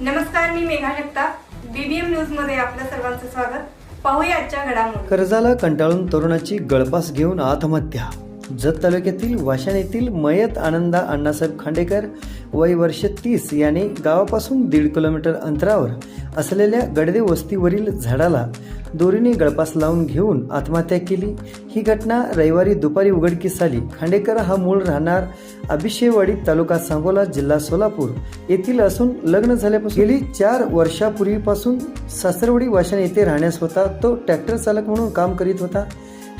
नमस्कार मी मेघा जगताप. बीबीएम न्यूजमध्ये आपलं सर्वांचं स्वागत. पाहूया आजच्या घडामोडी. कर्जाला कंटाळून तरुणाची गळपास घेऊन आत्महत्या. जत तालुक्यातील वाशाण येथील मयत आनंदा अण्णासाहेब खांडेकर वय वर्ष तीस यांनी गावापासून दीड किलोमीटर अंतरावर असलेल्या गडदे वस्तीवरील झाडाला दोरीने गळपास लावून घेऊन आत्महत्या केली. ही घटना रविवारी दुपारी उघडकीस आली. खांडेकर हा मूळ राहणार अभिषेवाडी तालुका सांगोला जिल्हा सोलापूर येथील असून लग्न झाल्यापासून गेली चार वर्षापूर्वीपासून सासरवडी वाशाण येथे राहण्यास होता. तो ट्रॅक्टर चालक म्हणून काम करीत होता.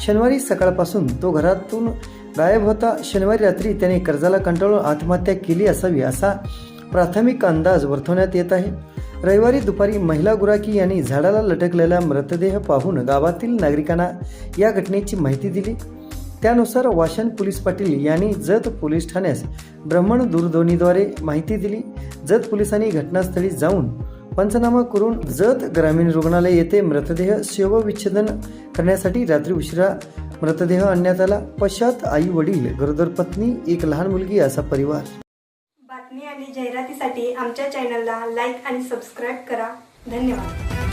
शनिवारी सकाळपासून तो घरातून गायब होता. शनिवारी रात्री त्याने कर्जाला कंटाळून आत्महत्या केली असावी असा प्राथमिक अंदाज वर्तवण्यात येत आहे. रविवारी दुपारी महिला गुराकी यांनी झाडाला लटकलेला मृतदेह पाहून गावातील नागरिकांना या घटनेची माहिती दिली. त्यानुसार वाशन पोलीस पाटील यांनी जत पोलीस ठाण्यास ब्रह्मण दूरध्वनीद्वारे माहिती दिली. जत पोलिसांनी घटनास्थळी जाऊन पंचनामा करून जत ग्रामीण रुग्णालय येथे मृतदेह शवविच्छेदन करण्यासाठी रात्री उशिरा मृतदेह आणण्यात आला. पश्चात आई वडील गरोदर पत्नी एक लहान मुलगी असा परिवार. बातमी आणि जाहिरातीसाठी आमच्या चॅनलला लाईक आणि सबस्क्राईब करा. धन्यवाद.